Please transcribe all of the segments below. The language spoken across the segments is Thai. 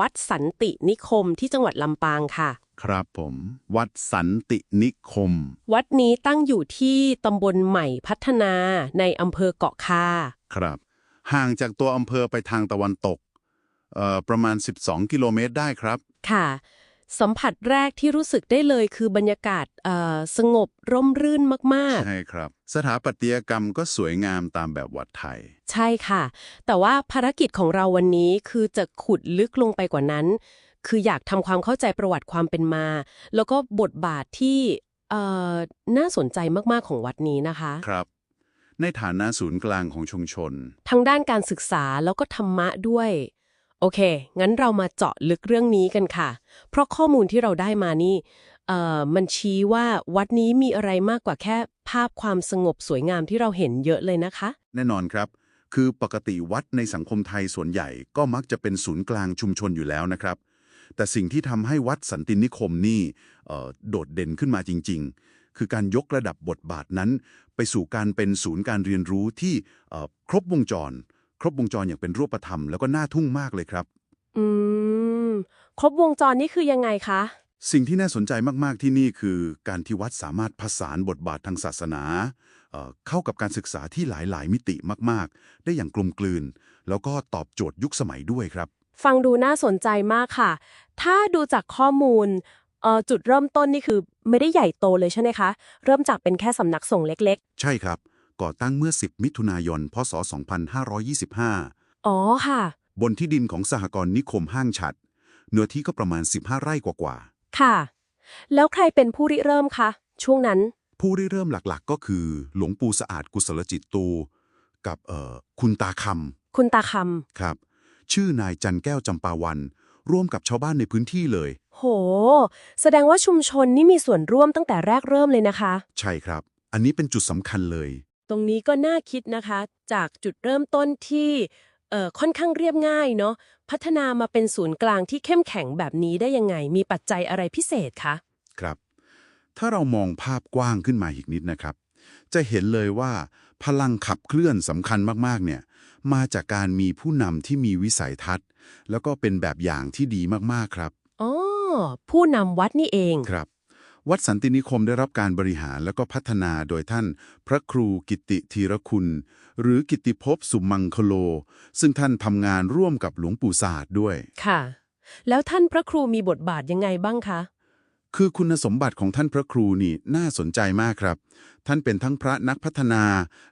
วัดสันตินิคมที่จังหวัดลำปางค่ะ ครับผม วัดสันตินิคม วัดนี้ตั้งอยู่ที่ตำบลใหม่พัฒนาในอำเภอเกาะคา ครับ ห่างจากตัวอำเภอไปทางตะวันตก เอ่อ ประมาณ 12 กิโลเมตรได้ครับ ค่ะ สัมผัสแรกที่รู้สึกได้เลยคือบรรยากาศเอ่อสงบร่มรื่นมากใช่ครับ สถาปัตยกรรมก็สวยงามตามแบบวัดไทยๆใช่ค่ะ แต่ว่าภารกิจของเราวันนี้คือจะขุดลึกลงไปกว่านั้น คืออยากทำความเข้าใจประวัติความเป็นมา แล้วก็บทบาทที่เอ่อน่าสนใจมากๆของวัดนี้นะคะครับในฐานะศูนย์กลางของชุมชนทั้งด้านการศึกษาแล้วก็ธรรมะด้วย โอเค งั้นเรามาเจาะลึกเรื่องนี้กันค่ะ เพราะข้อมูลที่เราได้มานี่เอ่อมันชี้ว่าวัดนี้มีอะไรมากกว่าแค่ภาพความสงบสวยงามที่เราเห็นเยอะเลยนะคะ แน่นอนครับ คือปกติวัดในสังคมไทยส่วนใหญ่ก็มักจะเป็นศูนย์กลางชุมชนอยู่แล้วนะครับ แต่สิ่งที่ทำให้วัดสันตินิคมนี่เอ่อโดดเด่นขึ้นมาจริง ๆ คือการยกระดับบทบาทนั้น ไปสู่การเป็นศูนย์การเรียนรู้ที่เอ่อครบวงจร ครบวงจรอย่างเป็นรูปธรรมแล้วก็น่าทึ่งมากเลยครับ อืม ครบวงจรนี่คือยังไงคะ สิ่งที่น่าสนใจมากๆที่นี่คือ การที่วัดสามารถผสานบทบาททางศาสนาเอ่อเข้ากับการศึกษาที่หลายๆ มิติมากๆ ได้อย่างกลมกลืน แล้วก็ตอบโจทย์ยุคสมัยด้วยครับ ฟังดูน่าสนใจมากค่ะ ถ้าดูจากข้อมูลเอ่อจุดเริ่มต้นนี่คือไม่ได้ใหญ่โตเลยใช่ไหมคะ เริ่มจากเป็นแค่สำนักสงฆ์เล็กใช่ครับ ก่อตั้งเมื่อ 10 มิถุนายน พศ 2525ๆอ๋อค่ะ บนที่ดินของสหกรณ์นิคมห้างฉัด เนื้อที่ก็ประมาณ 15 ไร่กว่าค่ะ แล้วใครเป็นผู้ริเริ่มคะ ช่วงนั้นๆผู้ริเริ่มหลักๆ ก็คือ หลวงปู่สะอาดกุศลจิตตู กับเอ่อคุณตาคคุณตาคำครับ ชื่อนายจันแก้วจำปาวัน ร่วมกับชาวบ้านในพื้นที่เลยำโห แสดงว่าชุมชนนี่มีส่วนร่วมตั้งแต่แรกเริ่มเลยนะคะ ใช่ครับ อันนี้เป็นจุดสำคัญเลย ตรงนี้ก็น่าคิดนะคะ จากจุดเริ่มต้นที่เอ่อค่อนข้างเรียบง่ายเนาะพัฒนามาเป็นศูนย์กลางที่เข้มแข็งแบบนี้ได้ยังไง มีปัจจัยอะไรพิเศษคะครับ ถ้าเรามองภาพกว้างขึ้นมาอีกนิดนะครับ จะเห็นเลยว่า พลังขับเคลื่อนสำคัญมากๆเนี่ยมาจากการมีผู้นำที่มีวิสัยทัศน์ แล้วก็เป็นแบบอย่างที่ดีมากๆครับอ๋อผู้นำวัดนี่เองครับ วัดสันตินิคมได้รับการบริหารแล้วก็พัฒนาโดยท่าน พระครูกิติธีรคุณ หรือกิติภพสุมังคโล ซึ่งท่านทำงานร่วมกับหลวงปู่ศาสตร์ด้วย ค่ะ แล้วท่านพระครูมีบทบาทยังไงบ้างคะ คือคุณสมบัติของท่านพระครูนี่น่าสนใจมากครับ ท่านเป็นทั้งพระนักพัฒนา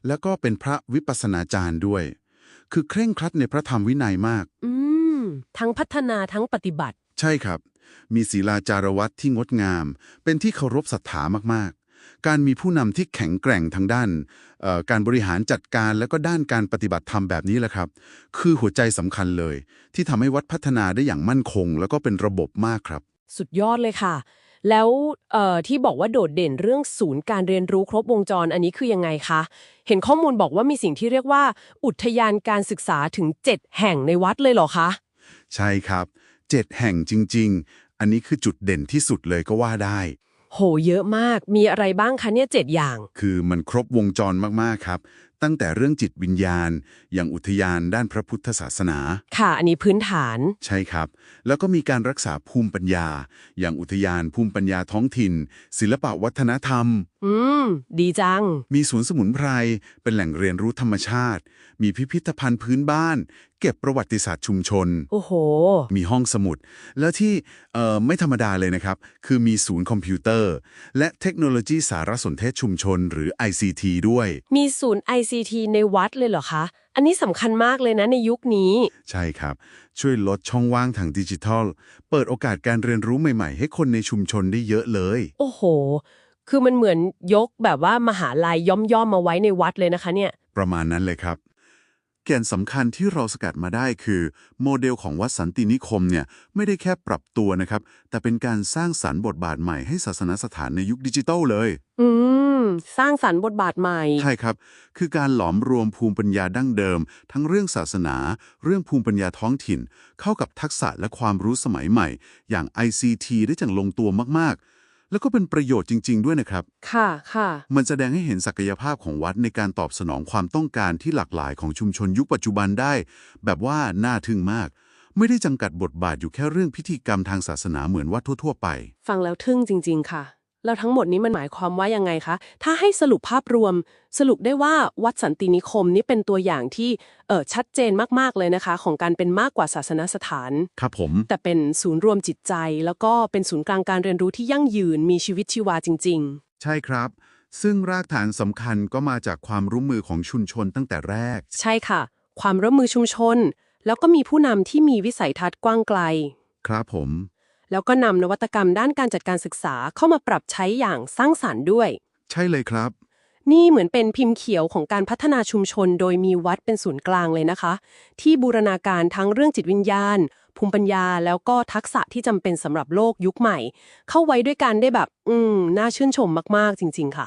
แล้วก็เป็นพระวิปัสสนาจารย์ด้วย คือเคร่งครัดในพระธรรมวินัยมาก อืม ทั้งพัฒนาทั้งปฏิบัติ ใช่ครับ มีศีลาจารวัตที่งดงาม เป็นที่เคารพศรัทธามากๆ การมีผู้นำที่แข็งแกร่งทางด้านเอ่อการบริหารจัดการแล้วก็ด้านการปฏิบัติธรรมแบบนี้แหละครับ คือหัวใจสำคัญเลย ที่ทำให้วัดพัฒนาได้อย่างมั่นคง แล้วก็เป็นระบบมากครับ สุดยอดเลยค่ะ แล้วเอ่อที่บอกว่าโดดเด่นเรื่องศูนย์การเรียนรู้ครบวงจรอันนี้คือยังไงคะเห็นข้อมูลบอกว่ามีสิ่งที่เรียกว่า อุทยานการศึกษาถึง 7 แห่งในวัดเลยเหรอคะใช่ครับ เจ็ดแห่งจริง ๆ อันนี้คือจุดเด่นที่สุดเลยก็ว่าได้ โห เยอะมาก มีอะไรบ้างคะเนี่ยเจ็ดอย่าง คือมันครบวงจรมากๆครับ ตั้งแต่เรื่องจิตวิญญาณ อย่างอุทยานด้านพระพุทธศาสนา ค่ะ อันนี้พื้นฐาน ใช่ครับ แล้วก็มีการรักษาภูมิปัญญา อย่างอุทยานภูมิปัญญาท้องถิ่น ศิลปะวัฒนธรรม อืม ดีจัง มีศูนย์สมุนไพร เป็นแหล่งเรียนรู้ธรรมชาติ มีพิพิธภัณฑ์พื้นบ้าน เก็บประวัติศาสตร์ชุมชน โอ้โห มีห้องสมุด แล้วที่เอ่อไม่ธรรมดาเลยนะครับ คือมีศูนย์คอมพิวเตอร์ และเทคโนโลยีสารสนเทศชุมชน หรือ ICT ด้วย มีศูนย์ ICT ในวัดเลยเหรอคะ อันนี้สำคัญมากเลยนะในยุคนี้ ใช่ครับ ช่วยลดช่องว่างทางดิจิทัล เปิดโอกาสการเรียนรู้ใหม่ ๆ ให้คนในชุมชนได้เยอะเลย โอ้โห คือมันเหมือนยกแบบว่ามหาลัยย่อมๆมาไว้ในวัดเลยนะคะเนี่ย ประมาณนั้นเลยครับแก่นสำคัญที่เราสกัดมาได้คือ โมเดลของวัดสันตินิคมเนี่ยไม่ได้แค่ปรับตัวนะครับ แต่เป็นการสร้างสรรค์บทบาทใหม่ให้ศาสนสถานในยุคดิจิทัลเลย อืม สร้างสรรค์บทบาทใหม่ ใช่ครับ คือการหลอมรวมภูมิปัญญาดั้งเดิม ทั้งเรื่องศาสนา เรื่องภูมิปัญญาท้องถิ่น เข้ากับทักษะและความรู้สมัยใหม่ อย่าง ICT ได้อย่างลงตัวมากๆ แล้วก็เป็นประโยชน์จริง ๆ ด้วยนะครับ ค่ะค่ะ มันแสดงให้เห็นศักยภาพของวัดในการตอบสนองความต้องการที่หลากหลายของชุมชนยุคปัจจุบันได้ แบบว่าน่าทึ่งมาก ไม่ได้จำกัดบทบาทอยู่แค่เรื่องพิธีกรรมทางศาสนาเหมือนวัดทั่ว ๆ ไป ฟังแล้วทึ่งจริง ๆ ค่ะ แล้วทั้งหมดนี้มันหมายความว่ายังไงคะ ถ้าให้สรุปภาพรวม สรุปได้ว่าวัดสันตินิคมนี่เป็นตัวอย่างที่เออชัดเจนมากๆเลยนะคะ ของการเป็นมากกว่าศาสนสถาน ครับผม แต่เป็นศูนย์รวมจิตใจ แล้วก็เป็นศูนย์กลางการเรียนรู้ที่ยั่งยืนมีชีวิตชีวาจริงใช่ครับ ซึ่งรากฐานสำคัญก็มาจากความร่วมมือของชุมชนตั้งแต่แรกๆใช่ค่ะ ความร่วมมือชุมชน แล้วก็มีผู้นำที่มีวิสัยทัศน์กว้างไกล ครับผม แล้วก็นำนวัตกรรมด้านการจัดการศึกษาเข้ามาปรับใช้อย่างสร้างสรรค์ด้วย ใช่เลยครับ นี่เหมือนเป็นพิมพ์เขียวของการพัฒนาชุมชน โดยมีวัดเป็นศูนย์กลางเลยนะคะ ที่บูรณาการทั้งเรื่องจิตวิญญาณ ภูมิปัญญา แล้วก็ทักษะที่จำเป็นสำหรับโลกยุคใหม่ เข้าไว้ด้วยกันได้แบบ อืมน่าชื่นชมมากๆ จริง ๆ ค่ะ